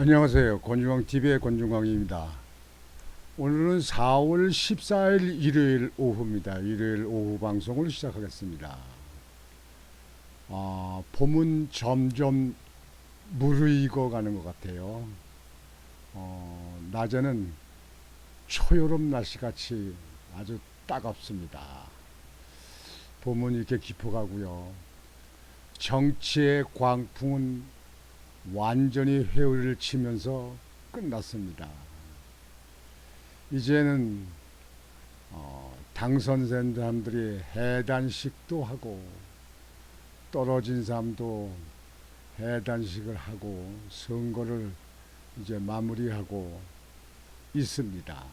안녕하세요. 권중광 TV의 권중광입니다. 오늘은 4월 14일 일요일 오후입니다. 일요일 오후 방송을 시작하겠습니다. 아, 봄은 점점 무르익어 가는 것 같아요. 어, 낮에는 초여름 날씨같이 아주 따갑습니다. 봄은 이렇게 깊어가고요. 정치의 광풍은 완전히 회오리를 치면서 끝났습니다. 이제는 어, 당선된 사람들이 해단식도 하고 떨어진 사람도 해단식을 하고 선거를 이제 마무리하고 있습니다.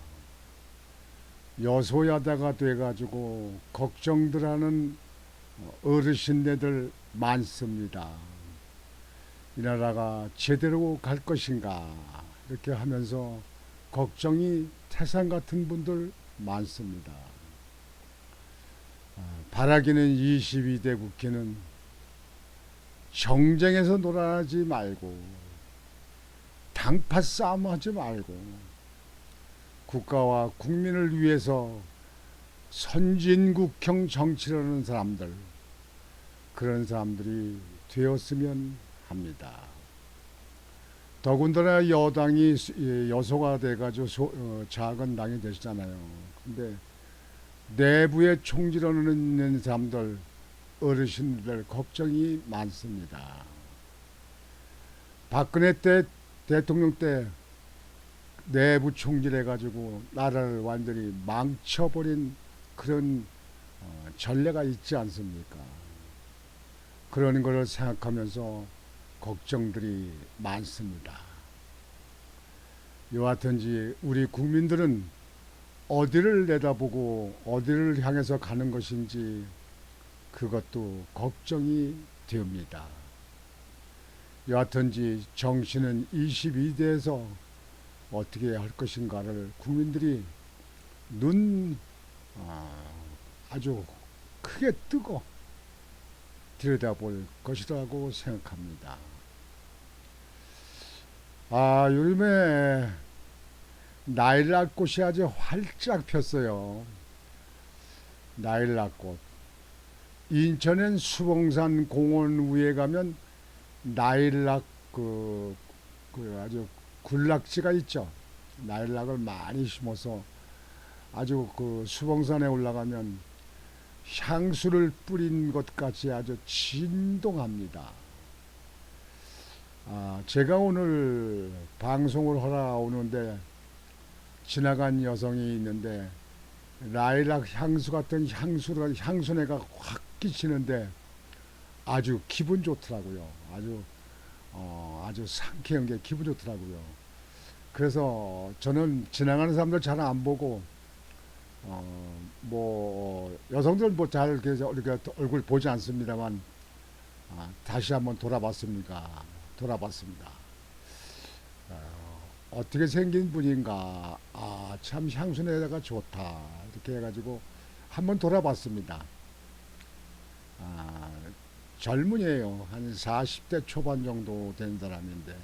여소야다가 돼가지고 걱정들 하는 어르신네들 많습니다. 이 나라가 제대로 갈 것인가 이렇게 하면서 걱정이 태산 같은 분들 많습니다. 아, 바라기는 22대 국회는 정쟁에서 놀아나지 말고 당파 싸움하지 말고 국가와 국민을 위해서 선진국형 정치를 하는 사람들 그런 사람들이 되었으면 합니다. 더군다나 여당이 예, 여소가 돼가지고 소, 어, 작은 당이 되시잖아요. 근데 내부에 총질하는 있는 사람들, 어르신들 걱정이 많습니다. 박근혜 때 대통령 때 내부 총질해가지고 나라를 완전히 망쳐버린 그런 어, 전례가 있지 않습니까? 그런 것을 생각하면서 걱정들이 많습니다. 여하튼지 우리 국민들은 어디를 내다보고 어디를 향해서 가는 것인지 그것도 걱정이 됩니다. 여하튼지 정신은 22대에서 어떻게 할 것인가를 국민들이 눈 아, 아주 크게 뜨고 들여다볼 것이라고 생각합니다. 아, 요즘에 나일락 꽃이 아주 활짝 폈어요. 나일락 꽃. 인천엔 수봉산 공원 위에 가면 나일락 그, 그 아주 군락지가 있죠. 나일락을 많이 심어서 아주 그 수봉산에 올라가면 향수를 뿌린 것 같이 아주 진동합니다. 아, 제가 오늘 방송을 하러 오는데 지나간 여성이 있는데 라일락 향수 같은 향수가 향수내가 확 끼치는데 아주 기분 좋더라고요. 아주 어, 아주 상쾌한 게 기분 좋더라고요. 그래서 저는 지나가는 사람들 잘 안 보고 어, 뭐 여성들 뭐잘 이렇게 얼굴 보지 않습니다만 아, 다시 한번 돌아봤습니까? 돌아봤습니다. 어, 어떻게 생긴 분인가? 아, 참 향수내다가 좋다. 이렇게 해가지고 한번 돌아봤습니다. 아, 젊은이에요. 한 40대 초반 정도 된 사람인데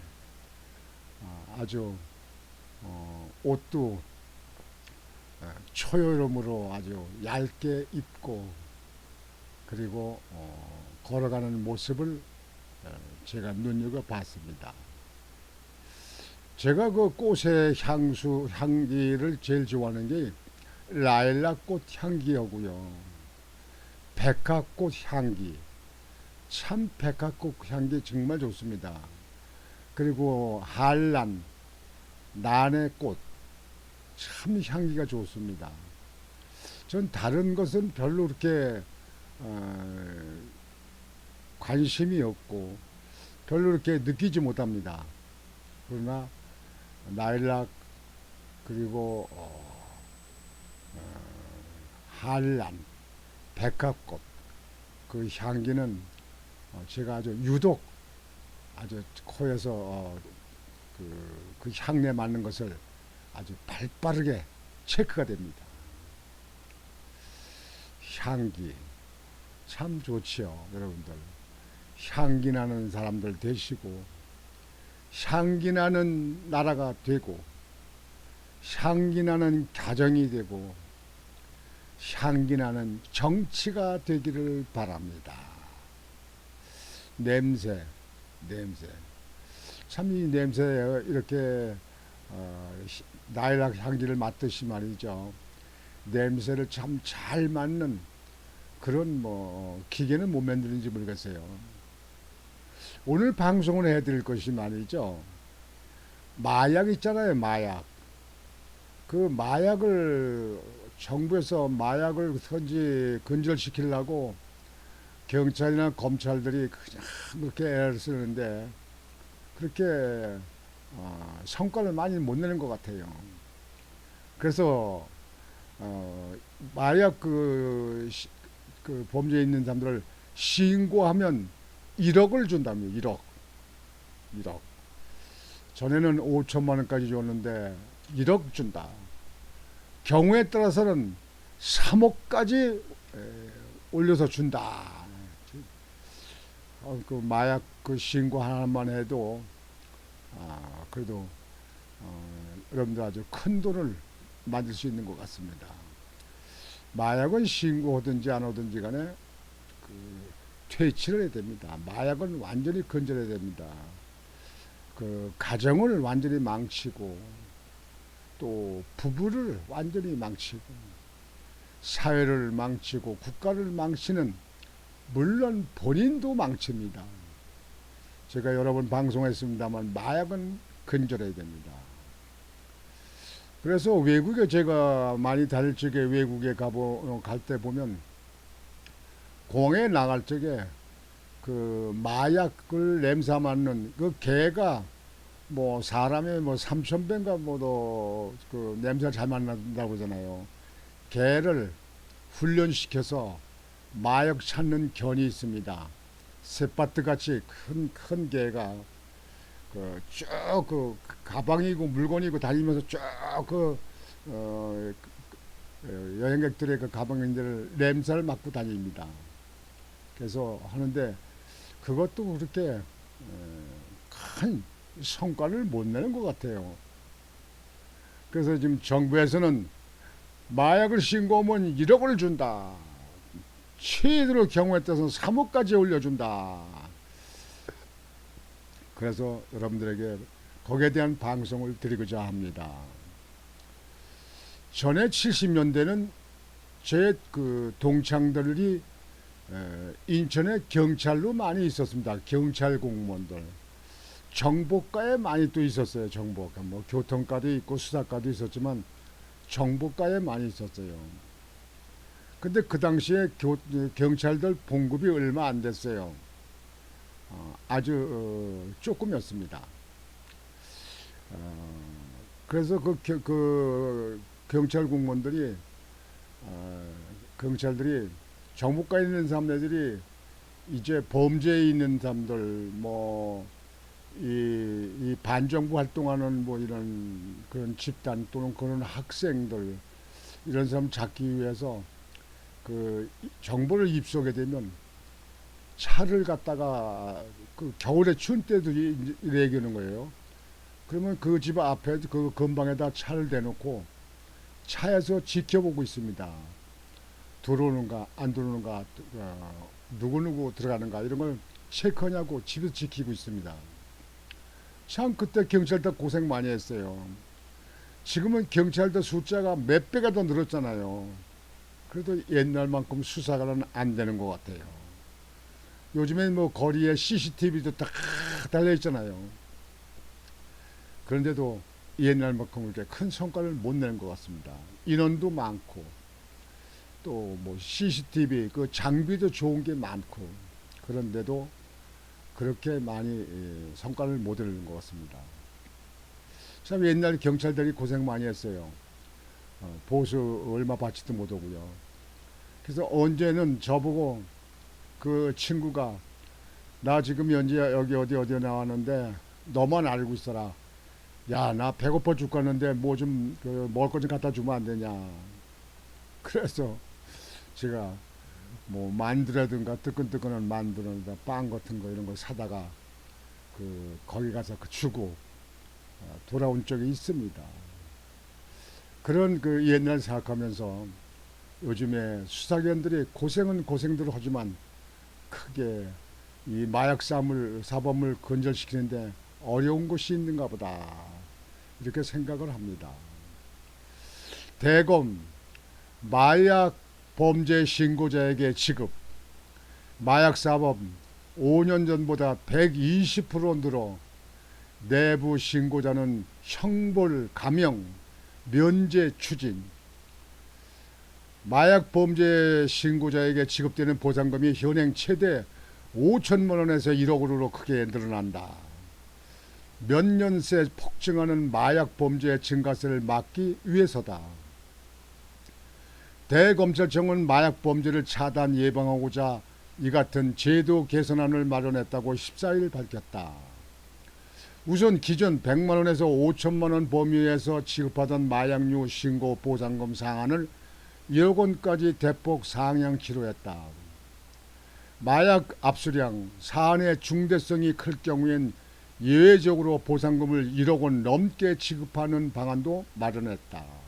아, 아주 어, 옷도 어, 초여름으로 아주 얇게 입고 그리고 어, 걸어가는 모습을 어, 제가 눈여겨 봤습니다. 제가 그 꽃의 향수 향기를 제일 좋아하는 게 라일락 꽃 향기하고요. 백화꽃 향기. 참 백화꽃 향기 정말 좋습니다. 그리고 한란, 난의꽃 참 향기가 좋습니다. 전 다른 것은 별로 그렇게 어, 관심이 없고 별로 그렇게 느끼지 못합니다. 그러나 나일락 그리고 어, 어, 한란, 백합꽃 그 향기는 어, 제가 아주 유독 아주 코에서 어, 그, 그 향내 맡는 것을 아주 발빠르게 체크가 됩니다. 향기 참 좋지요, 여러분들. 향기 나는 사람들 되시고 향기 나는 나라가 되고 향기 나는 가정이 되고 향기 나는 정치가 되기를 바랍니다. 냄새, 냄새. 참 이 냄새 이렇게 어, 시- 나일락 향기를 맡듯이 말이죠. 냄새를 참 잘 맡는 그런 뭐 기계는 못 만드는지 모르겠어요. 오늘 방송을 해드릴 것이 말이죠. 마약 있잖아요, 마약. 그 마약을 정부에서 마약을 선지 근절시키려고 경찰이나 검찰들이 그냥 그렇게 애를 쓰는데 그렇게 어, 성과를 많이 못 내는 것 같아요. 그래서 어, 마약 그, 시- 그 범죄에 있는 사람들을 신고하면 1억을 준다며 1억. 1억. 전에는 5천만 원까지 줬는데 1억 준다. 경우에 따라서는 3억까지 올려서 준다. 어, 그 마약 그 신고 하나만 해도 아, 그래도 어, 여러분들 아주 큰 돈을 만들 수 있는 것 같습니다. 마약은 신고하든지 안 하든지 간에 그 퇴치를 해야 됩니다. 마약은 완전히 건절해야 됩니다. 그 가정을 완전히 망치고 또 부부를 완전히 망치고 사회를 망치고 국가를 망치는 물론 본인도 망칩니다. 제가 여러 번 방송했습니다만 마약은 건절해야 됩니다. 그래서 외국에 제가 많이 다닐 적에 외국에 가보 갈 때 보면 공에 나갈 적에 그 마약을 냄새 맡는 그 개가 뭐 사람의 뭐 삼천 배인가 뭐도 그 냄새를 잘 맡는다고 그러잖아요. 개를 훈련시켜서 마약 찾는 견이 있습니다. 쇠바트 같이 큰 큰 개가 그쭉그 가방이고 물건이고 다니면서 쭉그 어, 그, 여행객들의 그 가방인들 냄새를 맡고 다닙니다. 그래서 하는데 그것도 그렇게 에, 큰 성과를 못 내는 것 같아요. 그래서 지금 정부에서는 마약을 신고하면 1억을 준다. 최대로 경우에 따라서 3억까지 올려준다. 그래서 여러분들에게 거기에 대한 방송을 드리고자 합니다. 전에 70년대는 제 그 동창들이 에, 인천에 경찰로 많이 있었습니다. 경찰 공무원들. 정보과에 많이 또 있었어요. 정보과. 뭐 교통과도 있고 수사과도 있었지만 정보과에 많이 있었어요. 근데 그 당시에 교, 경찰들 봉급이 얼마 안 됐어요. 어, 아주 어, 조금이었습니다. 어, 그래서 그, 겨- 그 경찰 공무원들이 어, 경찰들이 정부과에 있는 사람들이 이제 범죄에 있는 사람들 뭐 이, 이 반정부 활동하는 뭐 이런 그런 집단 또는 그런 학생들 이런 사람 잡기 위해서 그 정보를 입수하게 되면 차를 갖다가 그 겨울에 추운 때도 이- 이래 하는 거예요. 그러면 그 집 앞에 그 근방에다 차를 대놓고 차에서 지켜보고 있습니다. 들어오는가 안 들어오는가 어, 누구누구 들어가는가 이런 걸 체크하냐고 집에서 지키고 있습니다. 참 그때 경찰도 고생 많이 했어요. 지금은 경찰도 숫자가 몇 배가 더 늘었잖아요. 그래도 옛날만큼 수사가 안 되는 것 같아요. 요즘엔 뭐 거리에 CCTV도 딱 달려 있잖아요. 그런데도 옛날만큼 이렇게 큰 성과를 못 내는 것 같습니다. 인원도 많고 또 뭐 CCTV 그 장비도 좋은 게 많고 그런데도 그렇게 많이 예, 성과를 못 내는 것 같습니다. 참 옛날 경찰들이 고생 많이 했어요. 어, 보수 얼마 받지도 못하고요. 그래서 언제는 저보고 그 친구가 나 지금 현재 여기 어디 어디 나왔는데 너만 알고 있어라. 야 나 배고파 죽겠는데 뭐 좀 그 먹을 거 좀 갖다 주면 안 되냐. 그래서 제가 뭐 만두라든가 뜨끈뜨끈한 만두라든가 빵 같은 거 이런 거 사다가 그 거기 가서 그 주고 어, 돌아온 적이 있습니다. 그런 그 옛날 생각하면서 요즘에 수사견들이 고생은 고생대로 하지만 크게 이 마약 사물 사범을 건절시키는데 어려운 곳이 있는가 보다 이렇게 생각을 합니다. 대검 마약 범죄 신고자에게 지급 마약 사범 5년 전보다 120% 늘어 내부 신고자는 형벌 감형 면제 추진 마약 범죄 신고자에게 지급되는 보상금이 현행 최대 5천만 원에서 1억 원으로 크게 늘어난다. 몇 년 새 폭증하는 마약 범죄 증가세를 막기 위해서다. 대검찰청은 마약 범죄를 차단 예방하고자 이 같은 제도 개선안을 마련했다고 14일 밝혔다. 우선 기존 100만 원에서 5천만 원 범위에서 지급하던 마약류 신고 보상금 상한을 1억 원까지 대폭 상향키로 했다. 마약 압수량 사안의 중대성이 클 경우엔 예외적으로 보상금을 1억 원 넘게 지급하는 방안도 마련했다.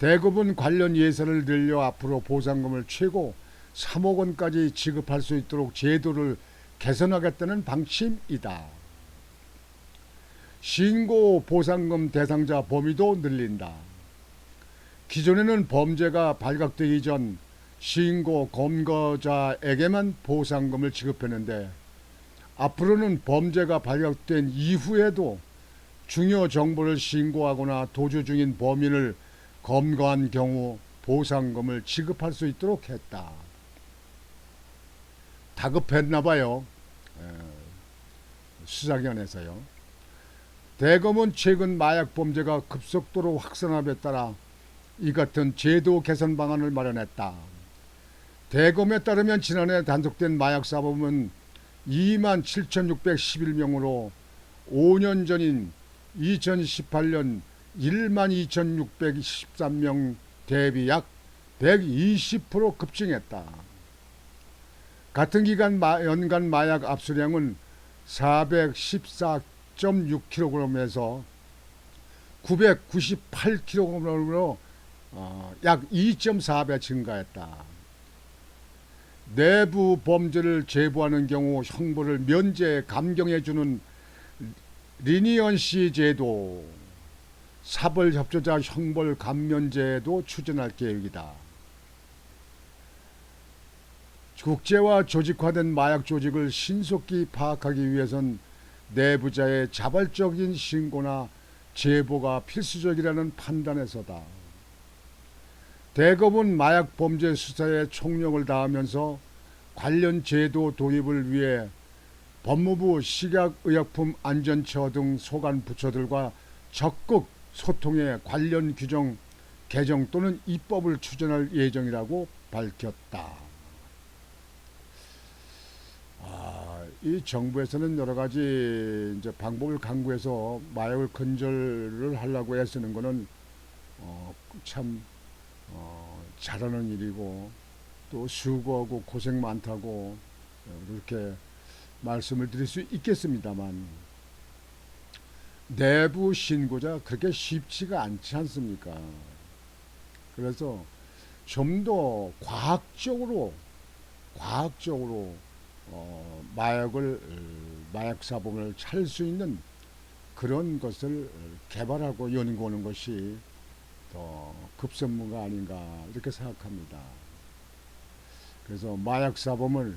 대급은 관련 예산을 늘려 앞으로 보상금을 최고 3억 원까지 지급할 수 있도록 제도를 개선하겠다는 방침이다. 신고 보상금 대상자 범위도 늘린다. 기존에는 범죄가 발각되기 전 신고 검거자에게만 보상금을 지급했는데 앞으로는 범죄가 발각된 이후에도 중요 정보를 신고하거나 도주 중인 범인을 검거한 경우 보상금을 지급할 수 있도록 했다. 다급했나 봐요. 수사기관에서요. 대검은 최근 마약 범죄가 급속도로 확산함에 따라 이 같은 제도 개선 방안을 마련했다. 대검에 따르면 지난해 단속된 마약 사범은 2만 7,611명으로 5년 전인 2018년 1만 2,613명 대비 약 120% 급증했다. 같은 기간 마, 연간 마약 압수량은 414.6kg에서 998kg으로 어, 약 2.4배 증가했다. 내부 범죄를 제보하는 경우 형벌을 면제 감경해주는 리니언시 제도, 사벌 협조자 형벌 감면제도 추진할 계획이다. 국제화 조직화된 마약 조직을 신속히 파악하기 위해선 내부자의 자발적인 신고나 제보가 필수적이라는 판단에서다. 대검은 마약 범죄 수사에 총력을 다하면서 관련 제도 도입을 위해 법무부 식약의약품 안전처 등 소관 부처들과 적극 소통해 관련 규정 개정 또는 입법을 추진할 예정이라고 밝혔다. 아, 이 정부에서는 여러 가지 이제 방법을 강구해서 마약을 근절을 하려고 애쓰는 것은 어, 참 어, 잘하는 일이고 또 수고하고 고생 많다고 이렇게 말씀을 드릴 수 있겠습니다만 내부 신고자 그렇게 쉽지가 않지 않습니까? 그래서 좀 더 과학적으로 과학적으로 어, 마약을 마약 사범을 찾을 수 있는 그런 것을 개발하고 연구하는 것이 더 급선무가 아닌가 이렇게 생각합니다. 그래서 마약 사범을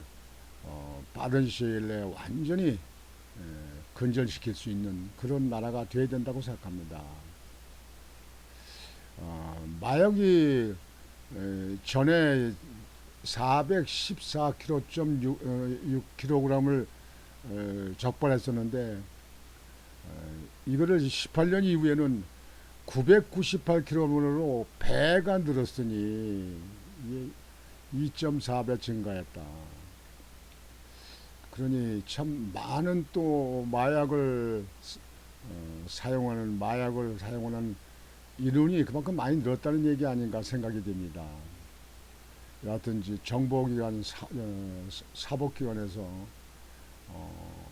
어, 빠른 시일 내에 완전히 에, 근절시킬 수 있는 그런 나라가 되어야 된다고 생각합니다. 어, 마약이 에, 전에 414kg.6kg을 어, 적발했었는데 어, 이거를 18년 이후에는 998kg으로 배가 늘었으니 2.4배 증가했다. 그러니 참 많은 또 마약을 어, 사용하는 마약을 사용하는 인원이 그만큼 많이 늘었다는 얘기 아닌가 생각이 됩니다. 여하튼지 정보기관 사, 어, 사법기관에서 어,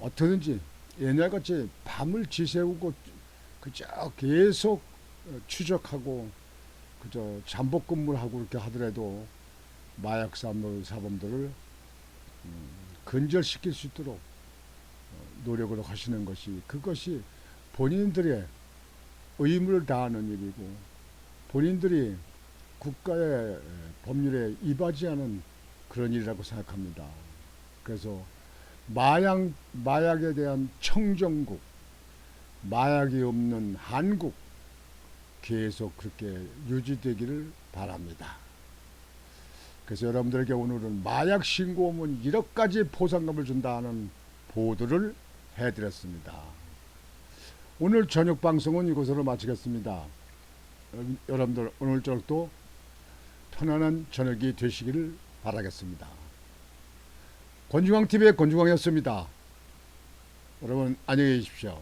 어떻든지 옛날같이 밤을 지새우고 그저 계속 어, 추적하고 그저 잠복 근무를 하고 이렇게 하더라도 마약 사범 사범들을 음, 근절시킬 수 있도록 어, 노력을 하시는 것이 그것이 본인들의 의무를 다하는 일이고 본인들이 국가의 법률에 이바지 하는 그런 일이라고 생각합니다. 그래서 마약 마약에 대한 청정국, 마약이 없는 한국 계속 그렇게 유지되기를 바랍니다. 그래서 여러분들에게 오늘은 마약 신고하면 1억까지 보상금을 준다는 보도를 해드렸습니다. 오늘 저녁 방송은 이것으로 마치겠습니다. 여러분- 여러분들 오늘 저녁도 편안한 저녁이 되시기를 바라겠습니다. 권중광 TV의 권중광이었습니다. 여러분 안녕히 계십시오.